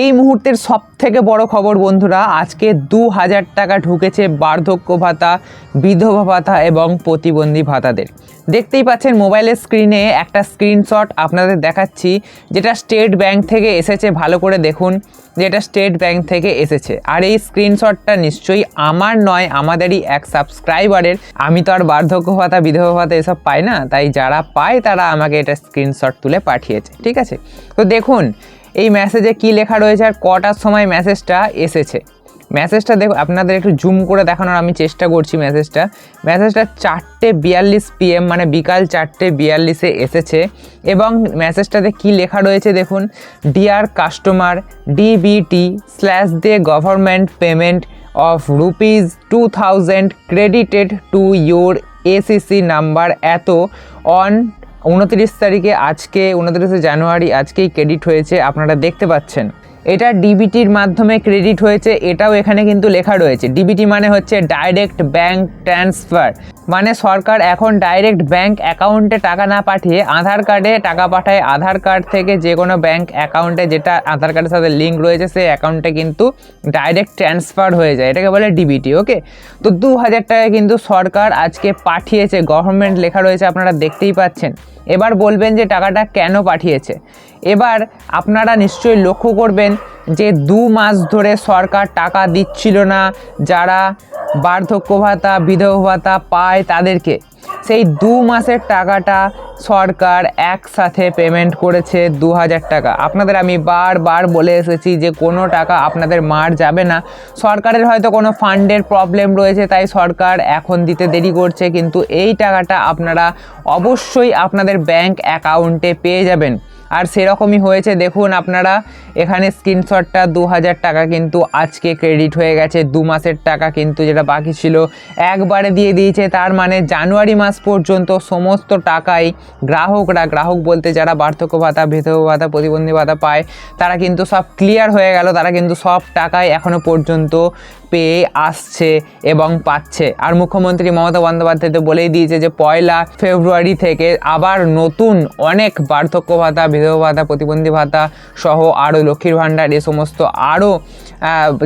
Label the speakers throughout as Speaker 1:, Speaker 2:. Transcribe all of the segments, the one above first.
Speaker 1: এই মুহূর্তের সব থেকে বড় খবর বন্ধুরা, আজকে দু হাজার টাকা ঢুকেছে বার্ধক্য ভাতা, বিধবা ভাতা এবং প্রতিবন্ধী ভাতাদের। দেখতেই পাচ্ছেন মোবাইলের স্ক্রিনে একটা স্ক্রিনশট আপনাদের দেখাচ্ছি, যেটা স্টেট ব্যাংক থেকে এসেছে, ভালো করে দেখুন, যেটা স্টেট ব্যাংক থেকে এসেছে। আর এই স্ক্রিনশটটা নিশ্চয়ই আমার নয়, আমাদেরই এক সাবস্ক্রাইবারের আমি তো আর বার্ধক্য ভাতা, বিধবা ভাতা এসব পাই না, তাই যারা পায় তারা আমাকে এটা স্ক্রিনশট তুলে পাঠিয়েছে, ঠিক আছে? তো দেখুন এই মেসেজে কি লেখা রয়েছে আর কটার সময় মেসেজটা এসেছে? মেসেজটা দেখো, আপনাদের একটু জুম করে দেখানোর আমি চেষ্টা করছি মেসেজটা মেসেজটা চারটে বিয়াল্লিশ পিএম মানে বিকাল চারটে বিয়াল্লিশে এসেছে। এবং মেসেজটাতে কি লেখা রয়েছে দেখুন dear customer DBT slash the government payment of rupees two thousand credited to your ACC number এত অন উনত্রিশ তারিখে আজকে উনত্রিশে জানুয়ারি আজকেই ক্রেডিট হয়েছে আপনারা দেখতে পাচ্ছেন। এটা ডিবিটির মাধ্যমে ক্রেডিট হয়েছে, এটাও এখানে কিন্তু লেখা রয়েছে। ডিবিটি মানে হচ্ছে ডাইরেক্ট ব্যাংক ট্রান্সফার মানে সরকার এখন ডাইরেক্ট ব্যাংক অ্যাকাউন্টে টাকা না পাঠিয়ে আধার কার্ডে টাকা পাঠায়। আধার কার্ড থেকে যে কোনো ব্যাংক অ্যাকাউন্টে যেটা আধার কার্ডের সাথে লিঙ্ক রয়েছে, সেই অ্যাকাউন্টে কিন্তু ডাইরেক্ট ট্রান্সফার হয়ে যায়। এটাকে বলে ডিবিটি ওকে তো দু হাজার টাকা কিন্তু সরকার আজকে পাঠিয়েছে গভর্নমেন্ট লেখা রয়েছে, আপনারা দেখতেই পাচ্ছেন। এবার বলবেন যে টাকাটা কেন পাঠিয়েছে? এবার আপনারা নিশ্চয়ই লক্ষ্য করবেন যে দু মাস ধরে সরকার টাকা দিচ্ছিল না, যারা বার্ধক্য ভাতা, বিধবা ভাতা পায় তাদেরকে। সেই দু মাসের টাকাটা সরকার একসাথে পেমেন্ট করেছে দু হাজার টাকা। আপনাদের আমি বারবার বলে এসেছি যে কোনো টাকা আপনাদের মার যাবে না। সরকারের হয়তো কোনো ফান্ডের প্রবলেম রয়েছে, তাই সরকার এখন দিতে দেরি করছে, কিন্তু এই টাকাটা আপনারা অবশ্যই আপনাদের ব্যাংক অ্যাকাউন্টে পেয়ে যাবেন। আর সেরকমই হয়েছে, দেখুন আপনারা, এখানে স্ক্রিনশটটা দু হাজার টাকা কিন্তু আজকে ক্রেডিট হয়ে গেছে, দু মাসের টাকা কিন্তু যেটা বাকি ছিল, একবারে দিয়ে দিয়েছে, তার মানে জানুয়ারি মাস পর্যন্ত সমস্ত টাকাই গ্রাহকরা, গ্রাহক বলতে যারা বার্ধক্য ভাতা বিধবা ভাতা, প্রতিবন্ধী ভাতা পায়, তারা কিন্তু সব ক্লিয়ার হয়ে গেল, তারা কিন্তু সব টাকাই এখনও পর্যন্ত পেয়ে আসছে এবং পাচ্ছে। আর মুখ্যমন্ত্রী মমতা বন্দ্যোপাধ্যায় তো বলেই দিয়েছে যে পয়লা ফেব্রুয়ারি থেকে আবার নতুন অনেক বার্ধক্য ভাতা, বিধবা ভাতা, প্রতিবন্ধী ভাতা সহ আরও লক্ষ্মীর ভাণ্ডার এ সমস্ত আরও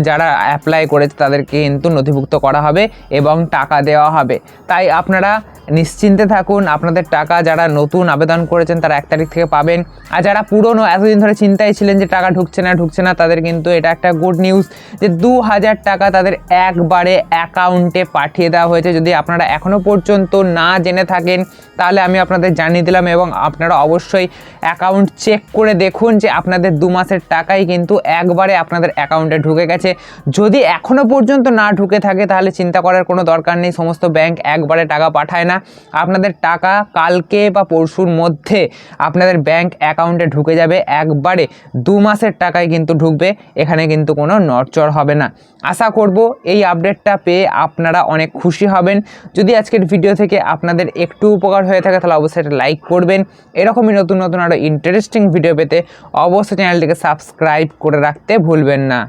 Speaker 1: যারা অ্যাপ্লাই করেছে তাদেরকে কিন্তু নথিভুক্ত করা হবে এবং টাকা দেওয়া হবে। তাই আপনারা নিশ্চিন্তে থাকুন, আপনাদের টাকা যারা নতুন আবেদন করেছেন তারা এক তারিখ থেকে পাবেন। আর যারা পুরনো, এতদিন ধরে চিন্তায় ছিলেন যে টাকা ঢুকছে না ঢুকছে না, তাদের কিন্তু এটা একটা গুড নিউজ যে দু হাজার টাকা তাদের একবারে অ্যাকাউন্টে পাঠিয়ে দেওয়া হয়েছে। যদি আপনারা এখনও পর্যন্ত না জেনে থাকেন, তাহলে আমি আপনাদের জানিয়ে দিলাম এবং আপনারা অবশ্যই অ্যাকাউন্ট চেক করে দেখুন যে আপনাদের দু মাসের টাকাই কিন্তু একবারে আপনাদের অ্যাকাউন্টে ঢুকে গেছে। যদি এখনও পর্যন্ত না ঢুকে থাকে, তাহলে চিন্তা করার কোনো দরকার নেই। সমস্ত ব্যাংক একবারে টাকা পাঠায় না। আপনাদের টাকা কালকে বা পরশুর মধ্যে আপনাদের ব্যাংক অ্যাকাউন্টে ঢুকে যাবে। একবারে দু মাসের টাকায় কিন্তু ঢুকবে। এখানে কিন্তু কোনো নড়চড় হবে না। আশা করব। এই আপডেটটা পেয়ে আপনারা অনেক খুশি হবেন। যদি আজকের ভিডিও থেকে আপনাদের একটু উপকার হয়ে থাকে, তাহলে অবশ্যই একটা লাইক করবেন। এরকমই নতুন নতুন আরও ইন্টারেস্টিং ভিডিও পেতে অবশ্যই চ্যানেলটিকে সাবস্ক্রাইব করে রাখতে ভুলবেন না।